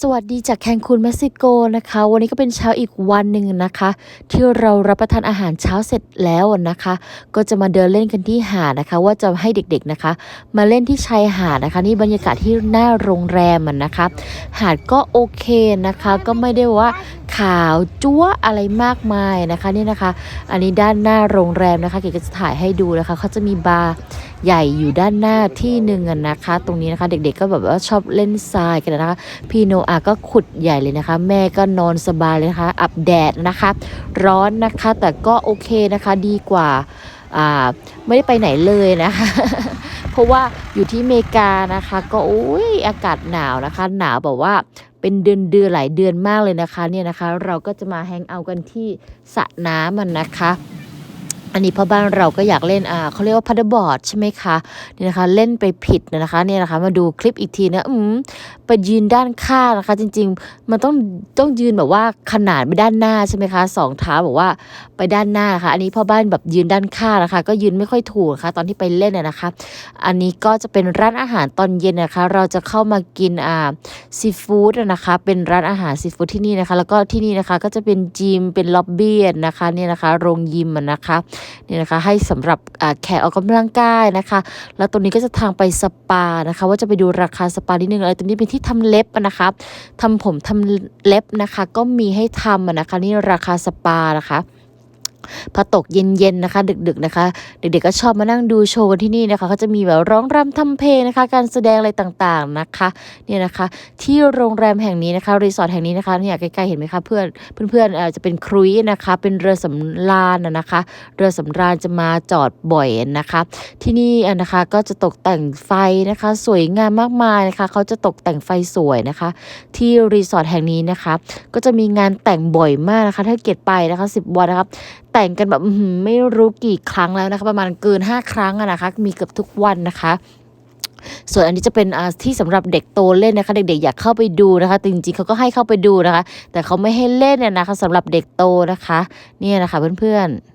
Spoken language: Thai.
สวัสดีจากแคนคูนเม็กซิโกนะคะ วันนี้ก็เป็นเช้าอีกวันหนึ่งนะคะ ที่เรารับประทานอาหารเช้าเสร็จแล้วนะคะ ก็จะมาเดินเล่นกันที่หาดนะคะ ว่าจะให้เด็กๆนะคะ มาเล่นที่ชายหาดนะคะ นี่บรรยากาศที่หน้าโรงแรมมันนะคะ หาดก็โอเคนะคะ ก็ไม่ได้ว่าาวจั๊วอะไรมากมายนะคะนี่นะคะ อันนี้ด้านหน้าโรงแรมนะคะเก๋ก็จะถ่ายให้ดูนะคะเขาจะมีบาร์ใหญ่อยู่ด้านหน้าที่หนึ่งนะคะ ตรงนี้นะคะเด็กๆก็แบบว่าชอบเล่นทรายกันนะคะ พี่โนอาก็ขุดใหญ่เลยนะคะ แม่ก็นอนสบายเลยนะคะ อับแดดนะคะ ร้อนนะคะ แต่ก็โอเคนะคะดีกว่าอ่าไม่ได้ไปไหนเลยนะคะ เพราะว่าอยู่ที่อเมริกานะคะ ก็โอ้ยอากาศหนาวนะคะ หนาวแบบว่า เป็นเดือนเดือนหลายเดือนมากเลยนะคะเนี่ยนะคะ เราก็จะมาแฮงเอาท์กันที่สระน้ำมันนะคะอันนี้พ่อบ้านเราก็อยากเล่นอ่าเขาเรียกว่าพัดบอร์ดใช่ไหมคะนี่นะคะ เล่นไปผิดนะคะเนี่ยนะคะ มาดูคลิปอีกทีนะอืม ไปยืนด้านข้างนะคะ จริง ๆ มันต้องต้องยืนแบบว่าขนาดไปด้านหน้าใช่ไหมคะสองเท้าบอกว่าไปด้านหน้าค่ะ อันนี้พ่อบ้านแบบยืนด้านข้างนะคะ ก็ยืนไม่ค่อยถูกนะคะ ตอนที่ไปเล่นน่ะนะคะ อันนี้ก็จะเป็นร้านอาหารตอนเย็นนะคะ เราจะเข้ามากินอ่าซีฟู้ดนะคะ เป็นร้านอาหารซีฟู้ดที่นี่นะคะ แล้วก็ที่นี่นะคะก็จะเป็นจิมเป็นล็อบบี้นะคะเนี่ยนะคะ โรงยิมนะคะเนี่ยนะคะให้สำหรับแขกออกกำลังกายนะคะ แล้วตรงนี้ก็จะทางไปสปานะคะ ว่าจะไปดูราคาสปานิดนึงอะไรตรงนี้เป็นที่ทำเล็บอะนะคะทำผมทำเล็บนะคะ ก็มีให้ทำอะนะคะ นี่ราคาสปานะคะ พอตกเย็นๆนะคะ ดึกๆนะคะ เด็กๆก็ชอบมานั่งดูโชว์กันที่นี่นะคะเขาจะมีแบบร้องรำทำเพลงนะคะ การแสดงอะไรต่างๆนะคะเนี่ยนะคะ ที่โรงแรมแห่งนี้นะคะรีสอร์ทแห่งนี้นะคะเนี่ยใกล้ๆเห็นไหมคะเพื่อนเพื่อนๆอ่อจะเป็นครุยนะคะ เป็นเรือสำราญนะคะ เรือสำราญจะมาจอดบ่อยนะคะ ที่นี่นะคะก็จะตกแต่งไฟนะคะ สวยงามมากมายนะคะเขาจะตกแต่งไฟสวยนะคะ ที่รีสอร์ทแห่งนี้นะคะ ก็จะมีงานแต่งบ่อยมากนะคะ ถ้าเกตไปนะคะสิบวันนะครับแต่งกันแบบไม่รู้กี่ครั้งแล้วนะคะประมาณเกิน 5 ครั้งอะนะคะ มีเกือบทุกวันนะคะส่วนอันนี้จะเป็นที่สำหรับเด็กโตเล่นนะคะ เด็กๆอยากเข้าไปดูนะคะแต่จริงๆเขาก็ให้เข้าไปดูนะคะ แต่เขาไม่ให้เล่นเนี่ยนะคะสำหรับเด็กโตนะคะ เนี่ยนะคะเพื่อนๆ